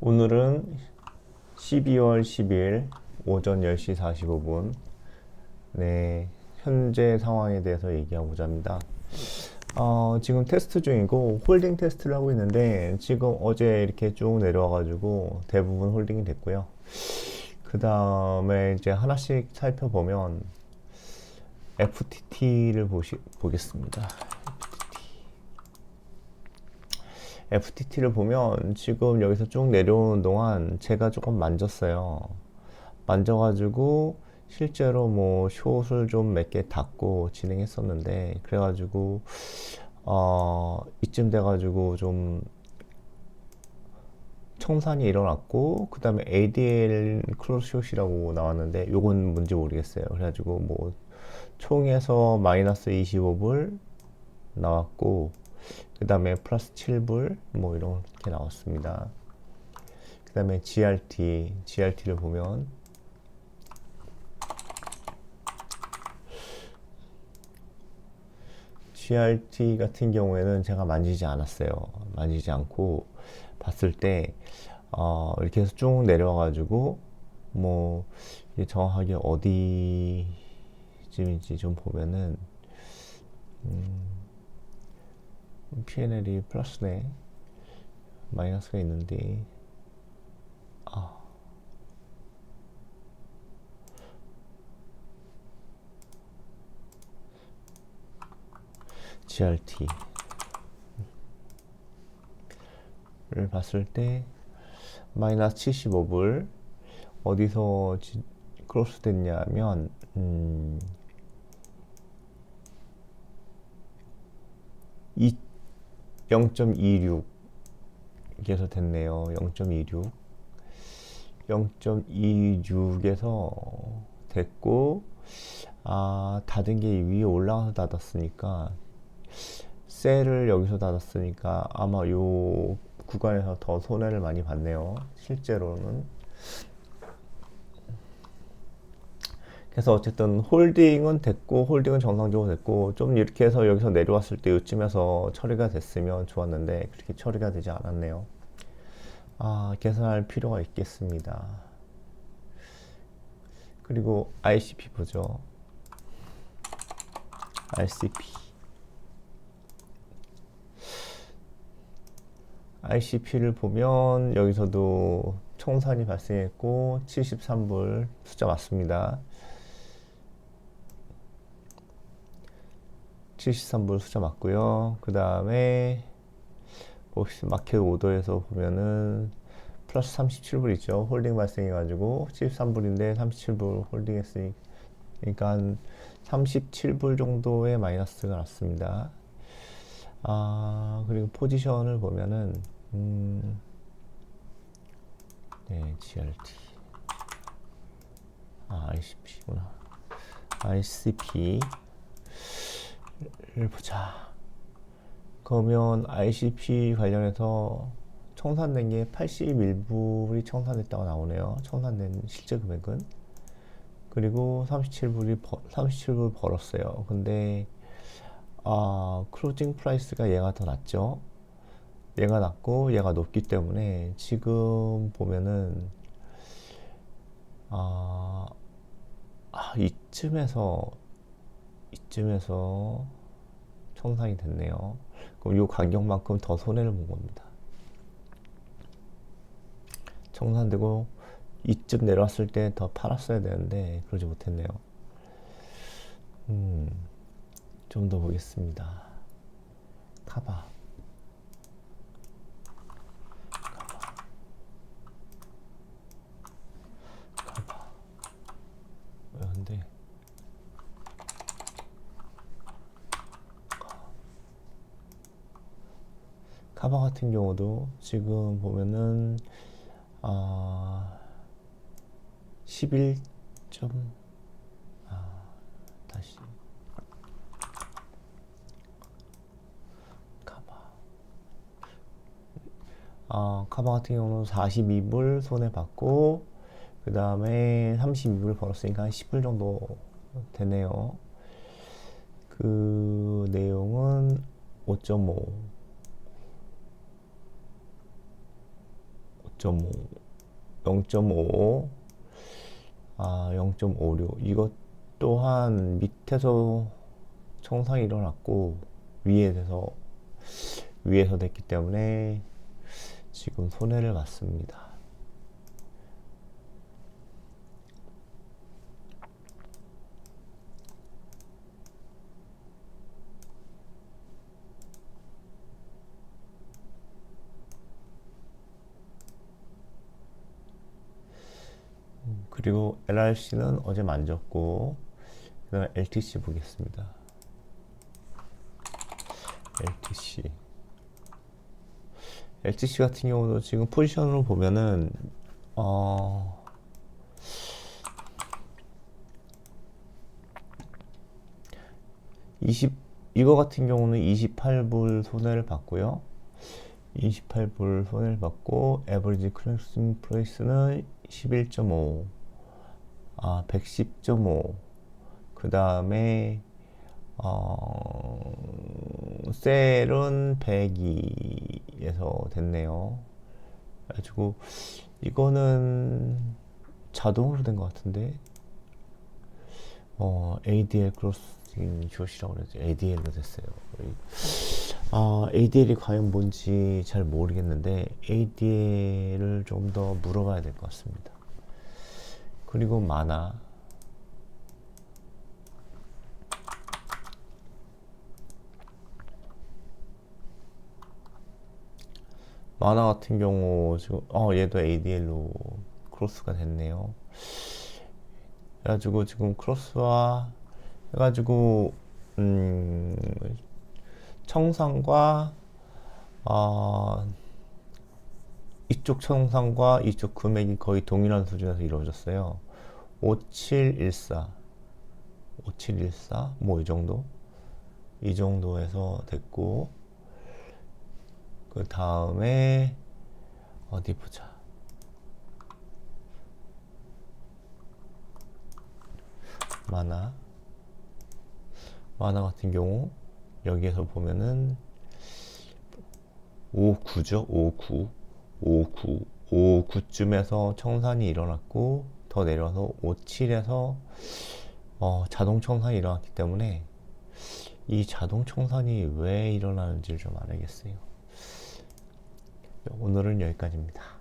오늘은 12월 10일 오전 10시 45분 네, 현재 상황에 대해서 얘기하고자 합니다. 어, 지금 테스트 중이고 홀딩 테스트를 하고 있는데 지금 어제 이렇게 쭉 내려와가지고 대부분 홀딩이 됐고요. 그 다음에 이제 하나씩 살펴보면 FTT를 보시, 보겠습니다. FTT를 보면 지금 여기서 쭉 내려오는 동안 제가 조금 만졌어요. 만져가지고 실제로 뭐 숏을 좀 몇 개 닫고 진행했었는데 그래가지고 어 이쯤 돼가지고 좀 청산이 일어났고 그 다음에 ADL 클로스숏이라고 나왔는데 요건 뭔지 모르겠어요. 그래가지고 뭐 총에서 마이너스 25불 나왔고 그 다음에 플러스 7불 뭐 이렇게 나왔습니다. 그 다음에 GRT, GRT를 보면 GRT 같은 경우에는 제가 만지지 않았어요. 만지지 않고 봤을 때 어, 이렇게 해서 쭉 내려와가지고 뭐 정확하게 어디쯤인지 좀 보면은 음, PNL이 플러스네 마이너스가 있는데 아. GRT 를 봤을 때 마이너스 75불 어디서 지, 크로스 됐냐면 음, 0.26 에서 됐네요. 0.26 0.26에서 됐고 아 닫은 게 위에 올라가서 닫았으니까 셀을 여기서 닫았으니까 아마 요 구간에서 더 손해를 많이 봤네요. 실제로는. 그래서 어쨌든 홀딩은 됐고 홀딩은 정상적으로 됐고 좀 이렇게 해서 여기서 내려왔을 때 이쯤에서 처리가 됐으면 좋았는데 그렇게 처리가 되지 않았네요. 아, 계산할 필요가 있겠습니다. 그리고 ICP 보죠. RCP. ICP를 보면 여기서도 청산이 발생했고 73불 숫자 맞습니다. 73불 숫자 맞고요. 그 다음에 혹시 마켓 오더에서 보면은 플러스 37불 있죠. 홀딩 발생해가지고 73불인데 37불 홀딩 했으니까 그러니까 한 37불 정도의 마이너스가 났습니다. 아, 그리고 포지션을 보면은, 음, 네, GRT. 아, ICP구나. ICP를 보자. 그러면 ICP 관련해서 청산된 게 81불이 청산됐다고 나오네요. 청산된 실제 금액은. 그리고 37불이, 37불 벌었어요. 근데, 아, 클로징 프라이스가 얘가 더 낮죠. 얘가 낮고 얘가 높기 때문에 지금 보면은 아, 아 이쯤에서 이쯤에서 청산이 됐네요. 그럼 이 가격만큼 더 손해를 본 겁니다. 청산되고 이쯤 내려왔을 때 더 팔았어야 되는데 그러지 못했네요. 음. 좀 더 보겠습니다. 카바. 카바. 왜데 카바 같은 경우도 지금 보면은 아 11. 아 다시 어, 카바 같은 경우는 42불 손해 받고 그 다음에 32불 벌었으니까 한 10불 정도 되네요. 그 내용은 5.5 0.5 0.5 아, 0.56 이것 또한 밑에서 청상이 일어났고 위에서 위에서 됐기 때문에 지금 손해를 봤습니다. 그리고 LRC는 어제 만졌고 그다음 LTC 보겠습니다. LTC LTC 같은 경우도 지금 포지션으로 보면은 어20, 이거 같은 경우는 28불 손해를 봤고요. 28불 손해를 받고 에버리지 클래싱 프라이스는 11.5 아, 110.5. 그 다음에, 어, 셀은 102에서 됐네요. 그래가지고, 이거는 자동으로 된 것 같은데, 어, ADL 크로싱 숏이라고 그랬죠. ADL로 됐어요. 아, ADL이 과연 뭔지 잘 모르겠는데, ADL을 좀 더 물어봐야 될 것 같습니다. 그리고 만화 만화 같은 경우 지금 어 얘도 ADL로 크로스가 됐네요. 그래가지고 지금 크로스와 해가지고 음 청산과 어 이쪽 청산과 이쪽 금액이 거의 동일한 수준에서 이루어졌어요. 5714, 5714, 뭐 이 정도? 이 정도에서 됐고, 그 다음에, 어디 보자. 만화. 만화 같은 경우, 여기에서 보면은, 59죠? 59. 59, 59쯤에서 청산이 일어났고 더 내려서 57에서 어, 자동 청산이 일어났기 때문에 이 자동 청산이 왜 일어나는지를 좀 알아야겠어요. 오늘은 여기까지입니다.